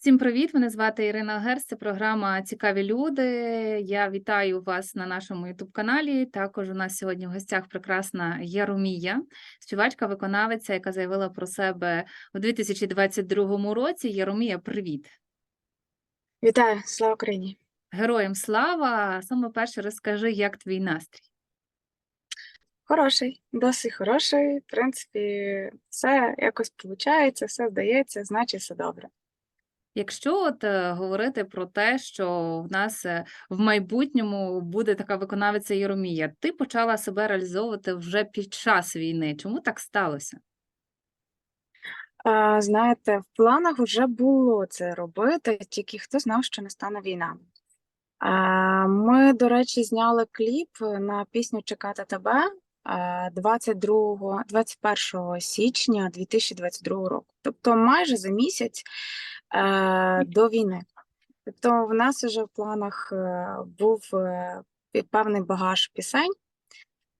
Всім привіт! Мене звати Ірина Герс. Це програма Цікаві люди. Я вітаю вас на нашому Ютуб-каналі. Також у нас сьогодні в гостях прекрасна Яромія, співачка, виконавиця, яка заявила про себе у 2022 році. Яромія, привіт! Вітаю, слава Україні! Героям слава! Саме перше розкажи, як твій настрій. Хороший, досить хороший. В принципі, все якось виходить, все вдається, значить все добре. Якщо от е, говорити про те, що в нас е, в майбутньому буде така виконавиця Єромія, ти почала себе реалізовувати вже під час війни. Чому так сталося? Знаєте, в планах вже було це робити, тільки хто знав, що не стане війна. Ми, до речі, зняли кліп на пісню Чекати тебе а, 22, 21 січня 2022 року. Тобто майже за місяць е, до війни. Тобто в нас вже в планах е, був е, певний багаж пісень,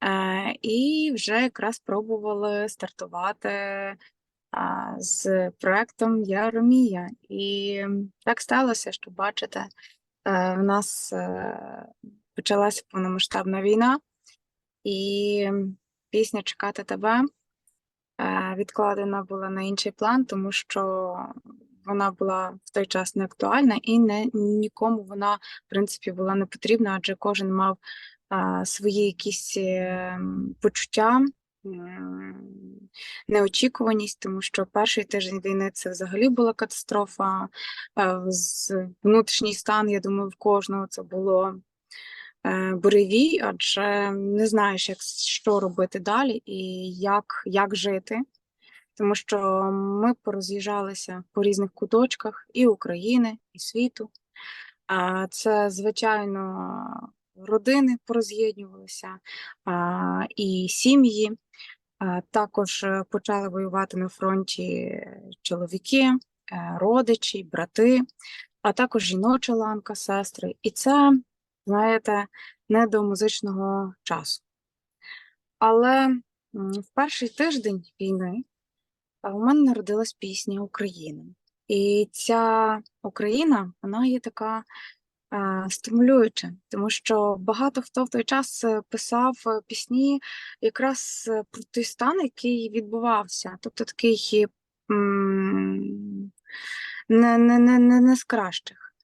е, і вже якраз пробували стартувати з проектом Яромія. І так сталося, що бачите, е, в нас е, почалася повномасштабна війна, і пісня Чекати тебе е, відкладена була на інший план, тому що вона була в той час не актуальна і не нікому вона, в принципі, була не потрібна, адже кожен мав а, свої якісь е, почуття, неочікуваність, тому що перший тиждень війни це взагалі була катастрофа. Внутрішній стан, я думаю, в кожного це було е, буревій, адже не знаєш, як що робити далі і як, як жити. Тому що ми пороз'їжджалися по різних куточках і України, і світу. А це, звичайно, родини пороз'єднувалися, а, і сім'ї. Також е, почали воювати на фронті чоловіки, е, родичі, брати, а також жіноча ланка, сестри. І це, знаєте, не до музичного часу. Але в перший тиждень війни у мене народилась пісня Україна. І ця Україна, вона є така а, стимулююча, тому що багато хто в той час е, писав е, пісні якраз е, про той стан, який відбувався, тобто такий м, не, не, не, не, з кращих.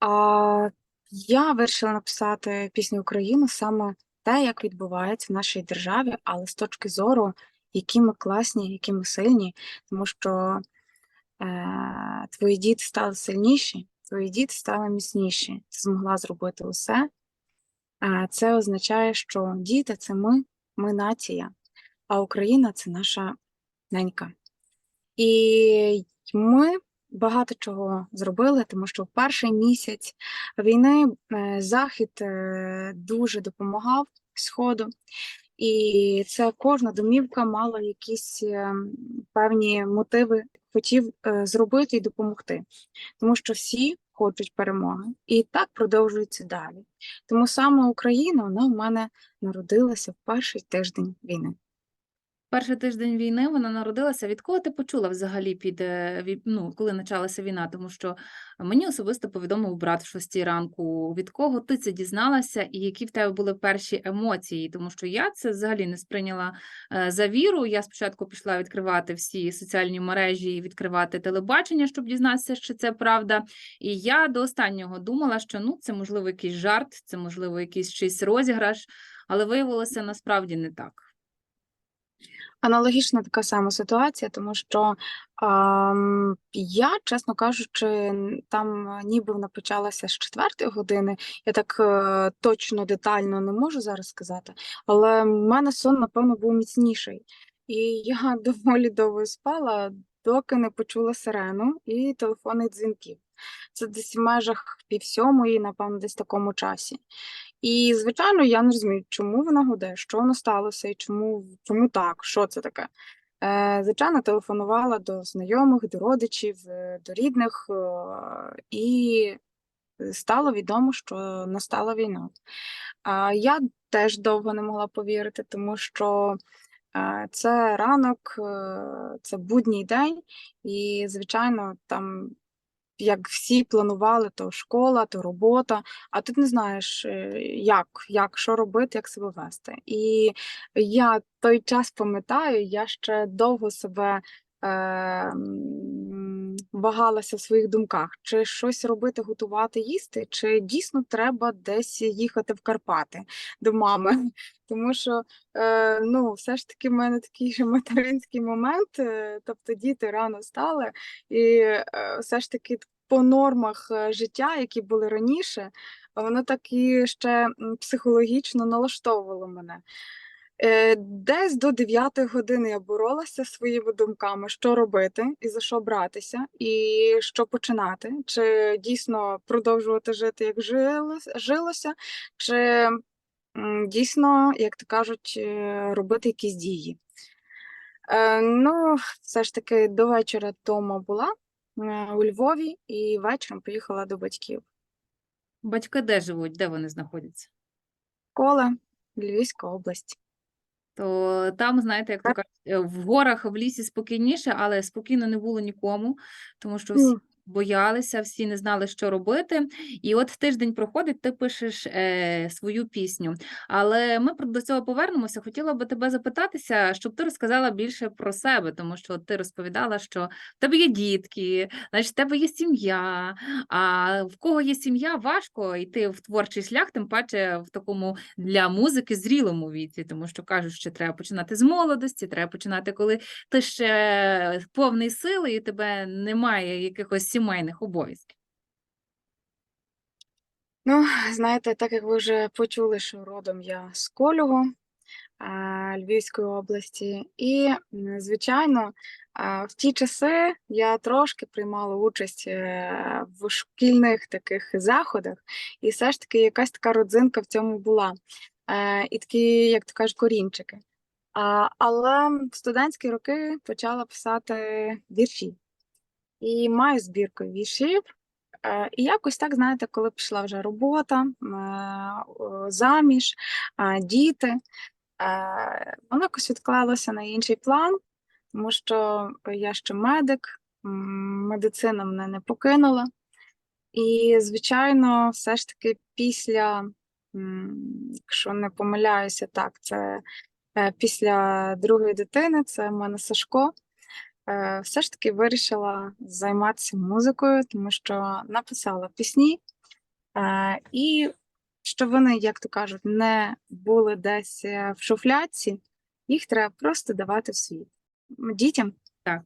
А я вирішила написати пісню Україна саме те, як відбувається в нашій державі, але з точки зору, які ми класні, які ми сильні, тому що е, твої діти стали сильніші, твої діти стали міцніші. Ти змогла зробити усе. Е, це означає, що діти це ми, ми нація, а Україна це наша ненька. І ми багато чого зробили, тому що в перший місяць війни е, Захід е, дуже допомагав Сходу, і це кожна домівка мала якісь е, певні мотиви, хотів е, зробити і допомогти, тому що всі хочуть перемоги, і так продовжується далі. Тому саме Україна вона в мене народилася в перший тиждень війни. Перший тиждень війни вона народилася. Від кого ти почула взагалі під е, ну, коли почалася війна? Тому що мені особисто повідомив брат в шостій ранку. Від кого ти це дізналася, і які в тебе були перші емоції? Тому що я це взагалі не сприйняла е, за віру. Я спочатку пішла відкривати всі соціальні мережі і відкривати телебачення, щоб дізнатися, що це правда. І я до останнього думала, що ну це можливо якийсь жарт, це можливо якийсь чийсь розіграш, але виявилося насправді не так. Аналогічна така сама ситуація, тому що ам, я, чесно кажучи, там е, ніби вона почалася з четвертої години. Я так е, точно детально не можу зараз сказати, але в мене сон, напевно, був міцніший. І я доволі довго спала, доки не почула сирену і телефонних дзвінків. Це десь в межах пів сьомої, напевно, десь в такому часі. І, звичайно, я не розумію, чому вона гуде, що воно сталося і чому, чому так, що це таке. Е, звичайно, телефонувала до знайомих, до родичів, е, до рідних, е, і стало відомо, що настала війна. Я теж довго не могла повірити, тому що е, це ранок, це будній день, і, звичайно, там як всі планували, то школа, то робота, а тут не знаєш, е, як, як, що робити, як себе вести. І я той час пам'ятаю, я ще довго себе е, вагалася в своїх думках, чи щось робити, готувати, їсти, чи дійсно треба десь їхати в Карпати до мами. Тому що е, ну, все ж таки в мене такий же материнський момент, е, тобто діти рано стали, і е, все ж таки по нормах е, життя, які були раніше, воно так і ще психологічно налаштовувало мене. Е, Десь до 9 години я боролася своїми думками, що робити і за що братися, і що починати, чи дійсно продовжувати жити, як жилося, чи дійсно, як то кажуть, е, робити якісь дії. Е, Ну, все ж таки до вечора вдома була у Львові і вечором поїхала до батьків. Батьки де живуть, де вони знаходяться? Коле, Львівська область. То там, знаєте, як то кажуть, е, в горах, в лісі спокійніше, але спокійно не було нікому, тому що всі. Боялися, всі не знали, що робити. І от тиждень проходить, ти пишеш е, свою пісню. Але ми до цього повернемося. Хотіла би тебе запитатися, щоб ти розказала більше про себе, тому що ти розповідала, що в тебе є дітки, значить, в тебе є сім'я. А в кого є сім'я, важко йти в творчий шлях, тим паче в такому для музики зрілому віці, тому що кажуть, що треба починати з молодості, треба починати, коли ти ще повний сили і тебе немає якихось сімейних обов'язків. Ну, знаєте, так як ви вже почули, що родом я з Колюгу, Львівської області, і, звичайно, в ті часи я трошки приймала участь е, в шкільних таких заходах, і все ж таки якась така родзинка в цьому була. Е, І такі, як то кажуть, корінчики. Але в студентські роки почала писати вірші. І маю збірку віршів. Е, І якось так, знаєте, коли пішла вже робота, е, заміж, діти, е, воно якось відклалося на інший план, тому що я ще медик, медицина мене не покинула. І, звичайно, все ж таки після, якщо не помиляюся, так, це після другої дитини, це в мене Сашко. Е, Все ж таки вирішила займатися музикою, тому що написала пісні, е, і щоб вони, як то кажуть, не були десь е, в шуфляці, їх треба просто давати в світ. Дітям. Так.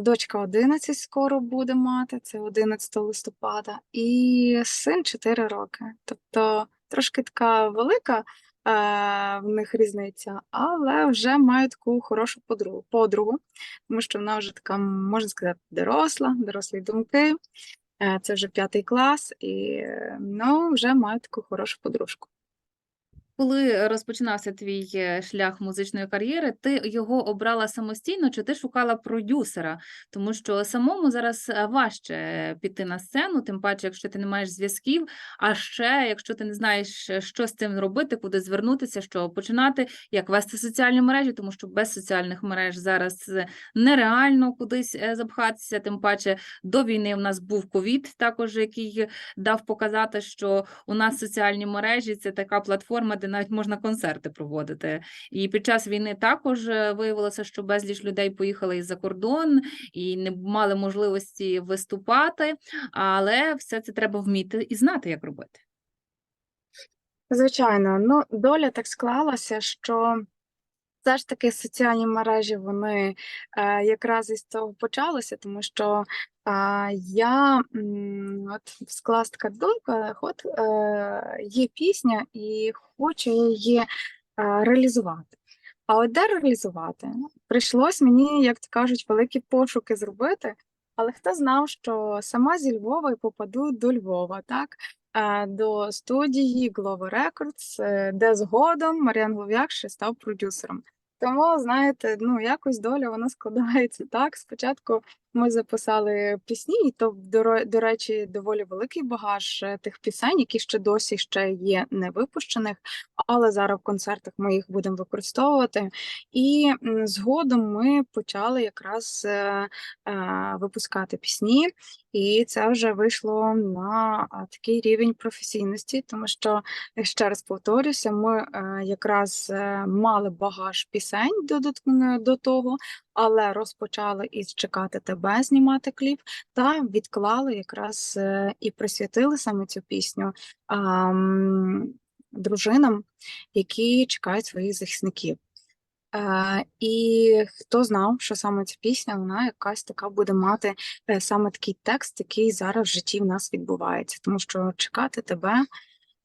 Дочка 11 скоро буде мати, це 11 листопада, і син 4 роки. Тобто трошки така велика в них різниця, але вже маю таку хорошу подругу, подругу, тому що вона вже така, можна сказати, доросла, дорослі думки. Е, Це вже п'ятий клас, і е, ну, вже маю таку хорошу подружку. Коли розпочинався твій е, шлях музичної кар'єри, ти його обрала самостійно чи ти шукала продюсера? Тому що самому зараз е, важче піти на сцену, тим паче, якщо ти не маєш зв'язків, а ще якщо ти не знаєш, е, що з цим робити, куди звернутися, що починати, як вести соціальні мережі, тому що без соціальних мереж зараз е, нереально кудись е, запхатися. Тим паче до війни в нас був ковід, також який дав показати, що у нас соціальні мережі це така платформа, де навіть можна концерти проводити. І під час війни також е, виявилося, що безліч людей поїхали із-за кордон і не мали можливості виступати, але все це треба вміти і знати, як робити. Звичайно, ну доля так склалася, що все ж таки соціальні мережі вони е, якраз із цього почалися, тому що е, я м, от склалась така думка, от е, є пісня, і хочу її е, реалізувати. А от де реалізувати? Прийшлось мені, як то кажуть, великі пошуки зробити. Але хто знав, що сама зі Львова і попаду до Львова, так? е, До студії Glovo Records, е, де згодом Мар'ян Голов'як ще став продюсером. Тому, знаєте, ну якось доля вона складається так. Спочатку ми записали пісні, і то, до, речі, доволі великий багаж е, тих пісень, які ще досі ще є не випущених, але зараз в концертах ми їх будемо використовувати. І згодом ми почали якраз е, е, випускати пісні, і це вже вийшло на такий рівень професійності, тому що ще раз повторюся, ми якраз мали багаж пісень до, до того, але розпочали із чекати тебе знімати кліп, та відклали якраз е, і присвятили саме цю пісню а, дружинам, які чекають своїх захисників. Е, і хто знав, що саме ця пісня, вона якась така буде мати е, саме такий текст, який зараз в житті в нас відбувається, тому що чекати тебе,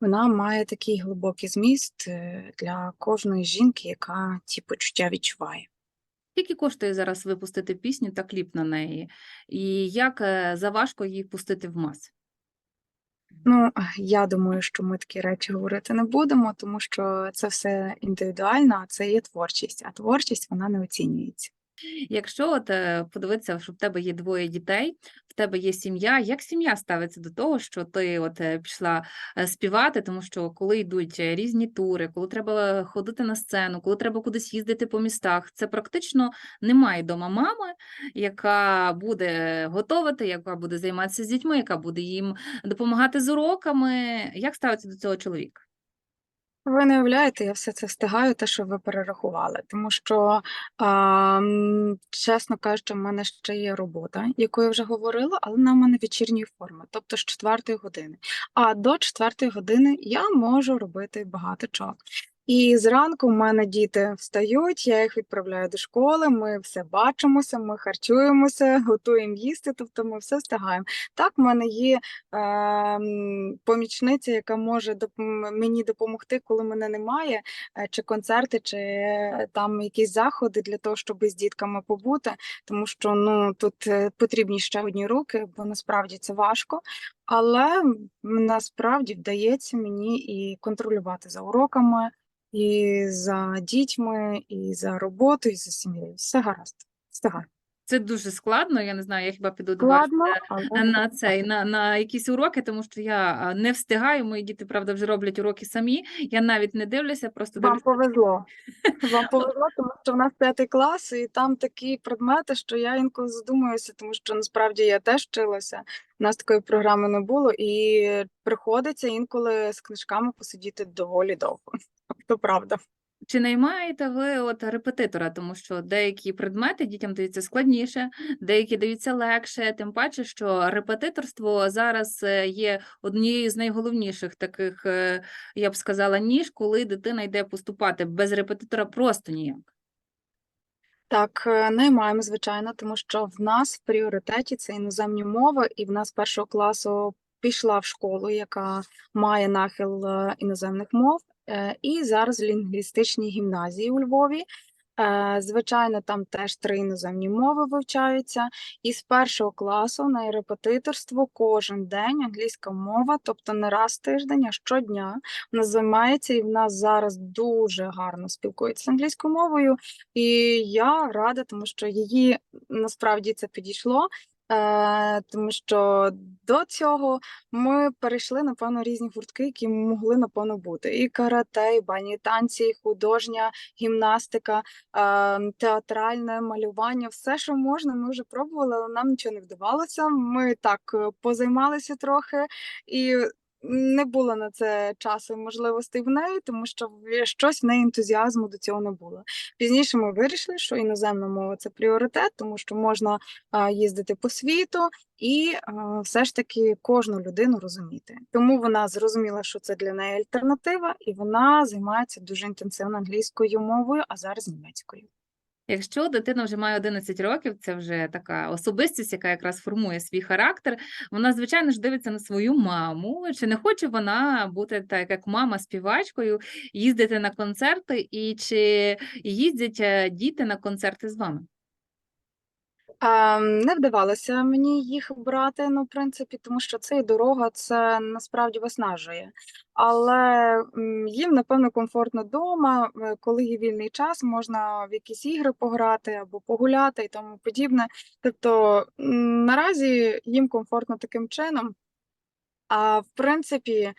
вона має такий глибокий зміст е, для кожної жінки, яка ці почуття відчуває. Скільки коштує зараз випустити пісню та кліп на неї? І як е, заважко її пустити в мас? Ну, я думаю, що ми такі речі говорити не будемо, тому що це все індивідуально, а це є творчість, а творчість вона не оцінюється. Якщо от е, подивитися, що в тебе є двоє дітей, в тебе є сім'я, як сім'я ставиться до того, що ти от е, пішла е, співати, тому що коли йдуть різні тури, коли треба ходити на сцену, коли треба кудись їздити по містах, це практично немає дома мами, яка буде готувати, яка буде займатися з дітьми, яка буде їм допомагати з уроками. Як ставиться до цього чоловік? Ви не уявляєте, я все це встигаю, те, що ви перерахували, тому що, а, чесно кажучи, в мене ще є робота, яку я вже говорила, але вона в мене вечірньої форми, тобто з четвертої години. А до четвертої години я можу робити багато чого. І зранку в мене діти встають, я їх відправляю до школи, ми все бачимося, ми харчуємося, готуємо їсти, тобто ми все встигаємо. Так, в мене є ем, помічниця, яка може мені допомогти, коли мене немає, е, чи концерти, чи е, там якісь заходи для того, щоб з дітками побути, тому що ну тут е, потрібні ще одні руки, бо насправді це важко. Але насправді вдається мені і контролювати за уроками, і за дітьми, і за роботою, і за сім'єю. Все гаразд. все Встигаю. Це дуже складно. Я не знаю, я хіба піду до вас Складно, але на цей на, на якісь уроки, тому що я не встигаю. Мої діти, правда, вже роблять уроки самі. Я навіть не дивлюся, просто Вам дивлюся. повезло. Вам повезло, тому що в нас п'ятий клас, і там такі предмети, що я інколи задумуюся, тому що насправді я теж вчилася. У нас такої програми не було, і приходиться інколи з книжками посидіти доволі довго. То правда. Чи наймаєте ви от репетитора, тому що деякі предмети дітям даються складніше, деякі даються легше, тим паче, що репетиторство зараз е, є однією з найголовніших таких, е, я б сказала, ніж коли дитина йде поступати. Без репетитора просто ніяк. Так, е, наймаємо, звичайно, тому що в нас в пріоритеті це іноземні мови, і в нас першого класу пішла в школу, яка має нахил е, іноземних мов, е, і зараз в лінгвістичній гімназії у Львові. Е, Звичайно, там теж три іноземні мови вивчаються, і з першого класу на репетиторство кожен день англійська мова, тобто не раз тиждень, а щодня вона займається, і в нас зараз дуже гарно спілкується з англійською мовою. І я рада, тому що її насправді це підійшло. Е, тому що до цього ми перейшли, напевно, різні гуртки, які могли, напевно, бути. І карате, і бані танці, і художня гімнастика, е, театральне малювання, все, що можна, ми вже пробували, але нам нічого не вдавалося. Ми так е, позаймалися трохи і. Не було на це часу і можливостей в неї, тому що щось в неї ентузіазму до цього не було. Пізніше ми вирішили, що іноземна мова це пріоритет, тому що можна їздити по світу і все ж таки кожну людину розуміти. Тому вона зрозуміла, що це для неї альтернатива, і вона займається дуже інтенсивно англійською мовою, а зараз німецькою. Якщо дитина вже має 11 років, це вже така особистість, яка якраз формує свій характер. Вона, звичайно ж, дивиться на свою маму. Чи не хоче вона бути так, як мама співачкою, їздити на концерти, і чи їздять е, діти на концерти з вами? Ем, не вдавалося мені їх брати, ну, в принципі, тому що це і дорога, це насправді виснажує. Але їм, напевно, комфортно вдома, е, коли є вільний час, можна в якісь ігри пограти або погуляти і тому подібне. Тобто наразі їм комфортно таким чином. А в принципі,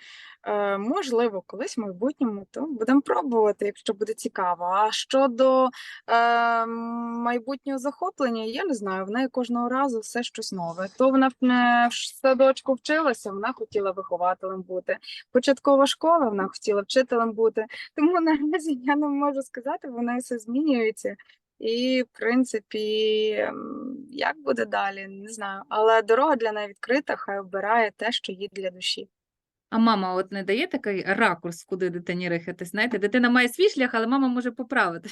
е, можливо, колись в майбутньому, то будемо пробувати, якщо буде цікаво. А щодо е, майбутнього захоплення, я не знаю, в неї кожного разу все щось нове. То вона в е, в садочку вчилася, вона хотіла вихователем бути. Початкова школа, вона хотіла вчителем бути. Тому наразі я не можу сказати, вона все змінюється. І, в принципі, як буде далі, не знаю. Але дорога для неї відкрита, хай обирає те, що їй для душі. А мама от не дає такий ракурс, куди дитині рихати? Знаєте, дитина має свій шлях, але мама може поправити.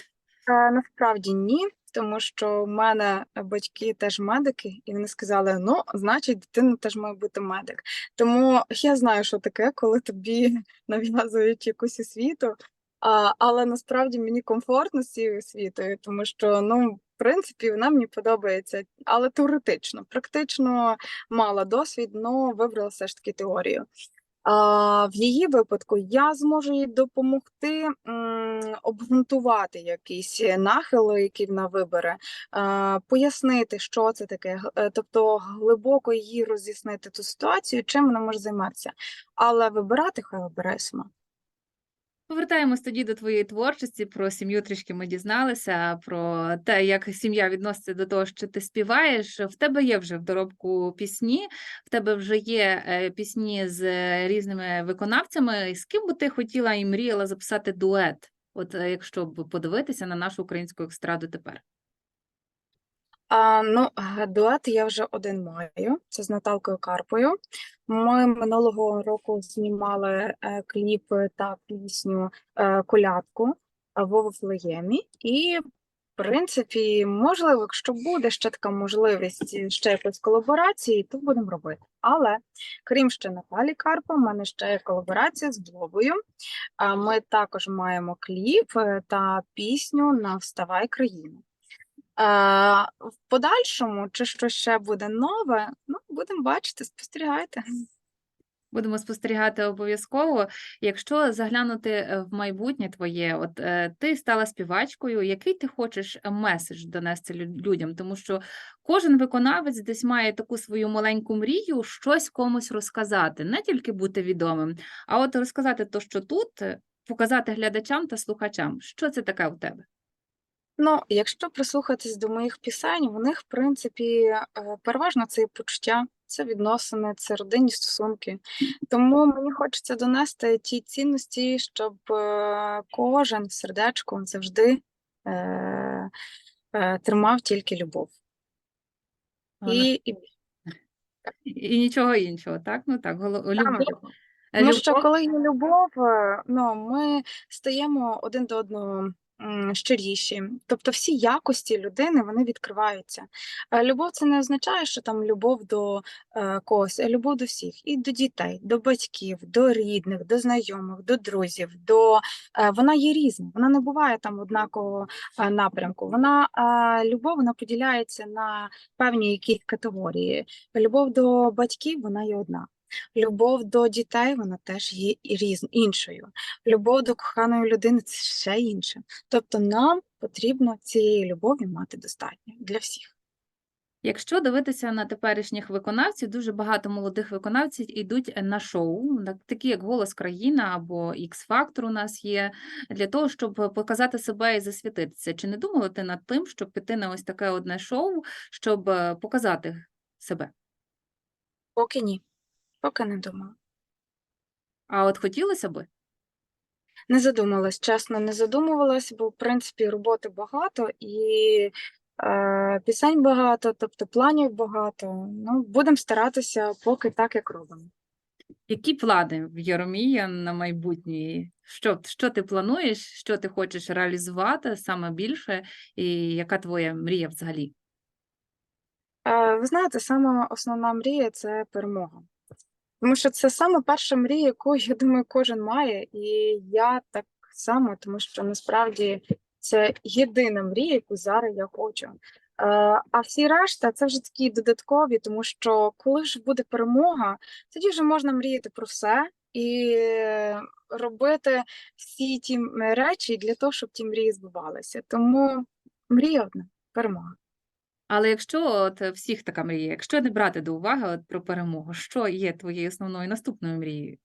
Е, Насправді ні, тому що в мене батьки теж медики, і вони сказали: ну, значить, дитина теж має бути медик. Тому я знаю, що таке, коли тобі нав'язують якусь освіту. А, але насправді мені комфортно з цією освітою, тому що ну, в принципі, вона мені подобається, але теоретично, практично мала досвід, але вибрала все ж таки теорію. А, в її випадку я зможу їй допомогти м, обґрунтувати якісь нахили, які вона вибере, а, пояснити, що це таке, е, тобто глибоко їй роз'яснити ту ситуацію, чим вона може займатися. Але вибирати хай обирає сама. Повертаємось тоді до твоєї творчості. Про сім'ю трішки ми дізналися, про те, як сім'я відноситься до того, що ти співаєш. В тебе є вже в доробку пісні, в тебе вже є е, пісні з е, різними виконавцями. З ким би ти хотіла і мріяла записати дует? От е, якщо б подивитися на нашу українську екстраду тепер. А, ну, дует я вже один маю. Це з Наталкою Карпою. Ми минулого року знімали е, кліп та пісню е, Колядку в Вовфлеємі. І, в принципі, можливо, якщо буде ще така можливість ще якоїсь колаборації, то будемо робити. Але крім ще Наталі Карпа, в мене ще є колаборація з Блобою. Ми також маємо кліп е, та пісню на Вставай країну. Е, в подальшому, чи щось ще буде нове, ну, будемо бачити, спостерігайте. Будемо спостерігати обов'язково. Якщо заглянути е, в майбутнє твоє, от е, ти стала співачкою, який ти хочеш меседж донести людям? Тому що кожен виконавець десь має таку свою маленьку мрію, щось комусь розказати, не тільки бути відомим, а от розказати то, що тут, показати глядачам та слухачам. Що це таке у тебе? Ну, якщо прислухатись до моїх пісень, в них, в принципі, е, переважно це є почуття, це відносини, це родинні стосунки. Тому мені хочеться донести ті цінності, щоб е, кожен в сердечку завжди е, е, тримав тільки любов. І, і І, і нічого іншого, так? Ну так, голо- любов. Е, Тому що коли є любов, е, ну, ми стаємо один до одного щиріші. Тобто всі якості людини вони відкриваються. Е, Любов це не означає, що там любов до е, когось, а любов до всіх, і до дітей, до батьків, до рідних, до знайомих, до друзів. До е, вона є різна, вона не буває там однакового напрямку. Вона любов вона поділяється на певні якісь категорії. Любов до батьків вона є одна. Любов до дітей вона теж є різ... іншою. Любов до коханої людини це ще інше. Тобто нам потрібно цієї любові мати достатньо для всіх. Якщо дивитися на теперішніх виконавців, дуже багато молодих виконавців йдуть на шоу, так- такі як Голос країна або X Factor у нас є, для того, щоб показати себе і засвітитися. Чи не думала ти над тим, щоб піти на ось таке одне шоу, щоб е, показати себе? Поки ні, поки не думала. А от хотілося би? Не задумалась, чесно, не задумувалась, бо в принципі роботи багато і е, пісень багато, тобто планів багато. Ну, будемо старатися поки так, як робимо. Які плани в Єромія на майбутнє? Що, що ти плануєш, що ти хочеш реалізувати саме більше, і яка твоя мрія взагалі? Е, Ви знаєте, саме основна мрія це перемога. Тому що це саме перша мрія, яку, я думаю, кожен має, і я так само, тому що насправді це єдина мрія, яку зараз я хочу. А всі решта це вже такі додаткові, тому що коли ж буде перемога, тоді вже можна мріяти про все і робити всі ті речі для того, щоб ті мрії збувалися. Тому мрія одна перемога. Але якщо от е, всіх така мрія, якщо не брати до уваги от про перемогу, що є твоєю основною наступною мрією?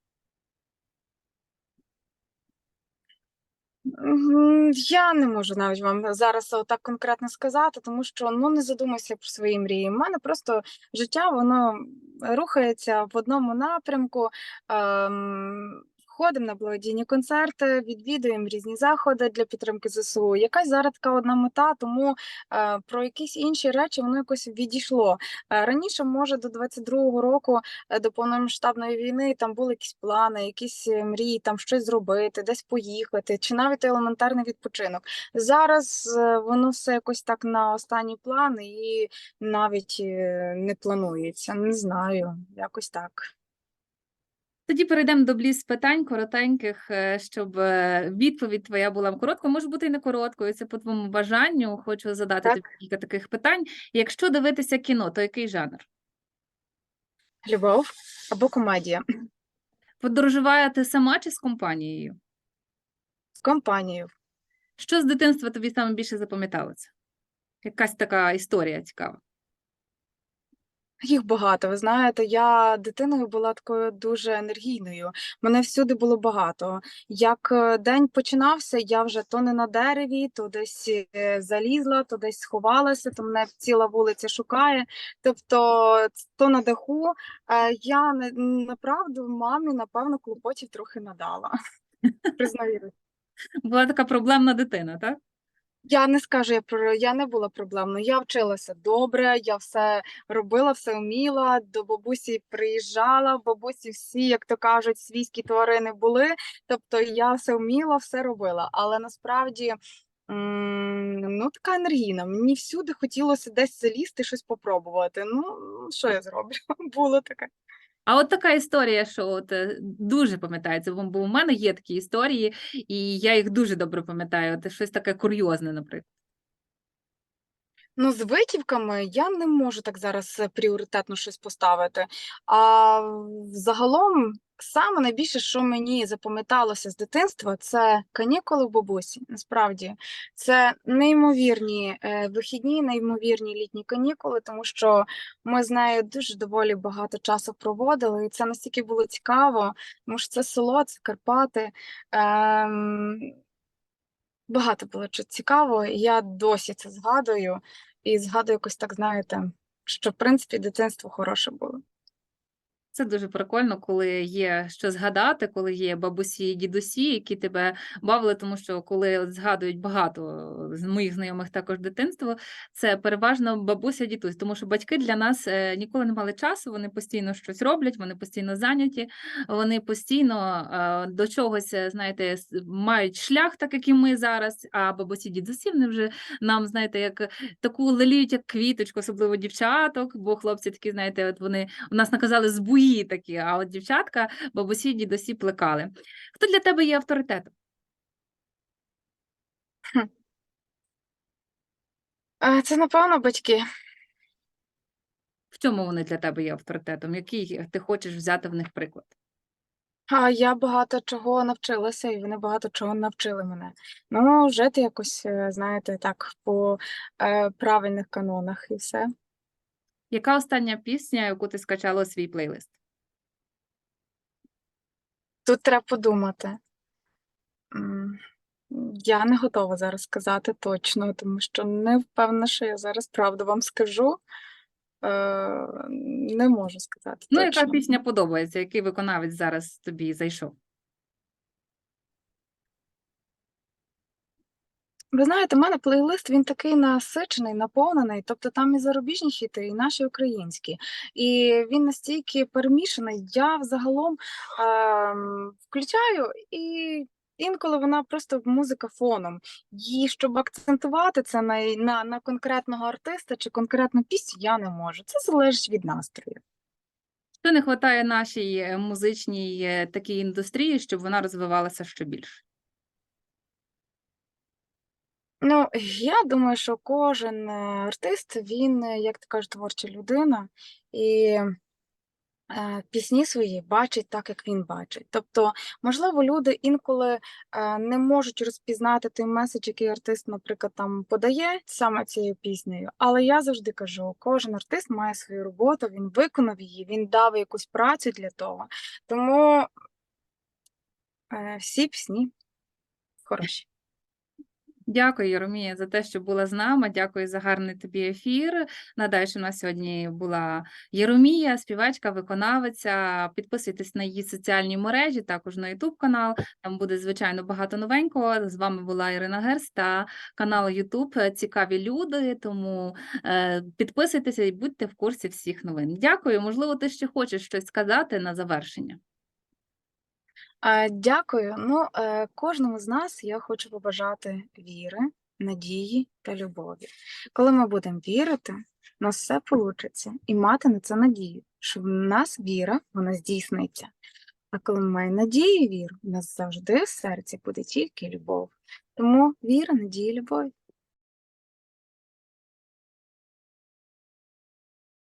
Я не можу навіть вам зараз так конкретно сказати, тому що ну не задумуйся про свої мрії. У мене просто життя воно рухається в одному напрямку. Ем, ходимо на благодійні концерти, відвідуємо різні заходи для підтримки ЗСУ. Якась зараз така одна мета, тому е, про якісь інші речі воно якось відійшло. Е, раніше, може, до 22-го року, е, до повномасштабної війни, там були якісь плани, якісь е, мрії, там щось зробити, десь поїхати, чи навіть елементарний відпочинок. Зараз е, воно все якось так на останній план і навіть е, не планується. Не знаю, якось так. Тоді перейдемо до бліз питань коротеньких, е, щоб е, відповідь твоя була короткою, може бути і не короткою. Це по твоєму бажанню. Хочу задати Так. тобі кілька таких питань. Якщо дивитися кіно, то який жанр? Любов або комедія Подорожувати сама чи з компанією? з компанією. Що з дитинства тобі саме більше запам'яталося? Якась така історія цікава. Їх багато. Ви знаєте, я дитиною була такою дуже енергійною. Мене всюди було багато. Як е, день починався, я вже то не на дереві, то десь е, залізла, то десь сховалася, то мене ціла вулиця шукає. Тобто, то на даху. Е, Я не- направду мамі, напевно, клопотів трохи надала. Признаю. Була така проблемна дитина, так? Я не скажу, я про я не була проблемною. Я вчилася добре, я все робила, все вміла. До бабусі приїжджала. Бабусі всі, як то кажуть, свійські тварини були. Тобто я все вміла, все робила. Але насправді ну така енергійна. Мені всюди хотілося десь залізти, щось попробувати. Ну що я зроблю? Було таке. А от така історія, що от е, дуже пам'ятається, бо у мене є такі історії, і я їх дуже добре пам'ятаю. От щось таке курйозне, наприклад. Ну, з витівками я не можу так зараз е, пріоритетно щось поставити. А загалом, саме найбільше, що мені запам'яталося з дитинства, це канікули в бабусі. Насправді, це неймовірні е, вихідні, неймовірні літні канікули, тому що ми з нею дуже доволі багато часу проводили, і це настільки було цікаво, тому що це село, це Карпати. Ем, Багато було чого цікавого, і я досі це згадую, і згадую якось так, знаєте, що в принципі дитинство хороше було. Це дуже прикольно, коли є що згадати, коли є бабусі і дідусі, які тебе бавили, тому що коли згадують багато з моїх знайомих також дитинство, це переважно бабуся, дідусь, тому що батьки для нас е, ніколи не мали часу, вони постійно щось роблять, вони постійно зайняті, вони постійно е, до чогось, е, знаєте, мають шлях, так як і ми зараз. А бабусі, дідусі вони вже нам, знаєте, як таку леліють, як квіточку, особливо дівчаток, бо хлопці такі, знаєте, от вони у нас наказали збуї такі, а от дівчатка, бабусі, дідусі плекали. Хто для тебе є авторитетом? Це, напевно, батьки. В чому вони для тебе є авторитетом? Який ти хочеш взяти в них приклад? А я багато чого навчилася, і вони багато чого навчили мене. Ну, жити якось, е, знаєте, так, по е, правильних канонах і все. Яка остання пісня, яку ти скачала у свій плейлист? Тут треба подумати. Я не готова зараз сказати точно, тому що не впевнена, що я зараз правду вам скажу. Е, Не можу сказати Ну, яка пісня подобається, який виконавець зараз тобі зайшов? Ви знаєте, в мене плейлист він такий насичений, наповнений, тобто там і зарубіжні хіти, і наші українські. І він настільки перемішаний. Я взагалом ем, включаю і. Інколи вона просто музика фоном. І щоб акцентувати це на, на, на конкретного артиста чи конкретну пісню, я не можу. Це залежить від настрою. Що не вистачає нашій е, музичній е, такій індустрії, щоб вона розвивалася ще більше? Ну, я думаю, що кожен артист, він, е, як ти кажеш, творча людина, і е, пісні свої бачить так, як він бачить. Тобто, можливо, люди інколи е, не можуть розпізнати той меседж, який артист, наприклад, там подає саме цією піснею. Але я завжди кажу: кожен артист має свою роботу, він виконав її, він дав якусь працю для того. Тому е, всі пісні хороші. Дякую, Єромія, за те, що була з нами. Дякую за гарний тобі ефір. Нагадаю, що у нас сьогодні була Єромія, співачка, виконавиця. Підписуйтесь на її соціальні мережі, також на YouTube канал. Там буде звичайно багато новенького. З вами була Ірина Герс та канал YouTube Цікаві люди. Тому е, підписуйтеся і будьте в курсі всіх новин. Дякую. Можливо, ти ще хочеш щось сказати на завершення. Дякую. Ну, е, кожному з нас я хочу побажати віри, надії та любові. Коли ми будемо вірити, у нас все вийде і мати на це надію, що в нас віра, вона здійсниться. А коли ми маємо надію і віру, у нас завжди в серці буде тільки любов. Тому віра, надія, любов.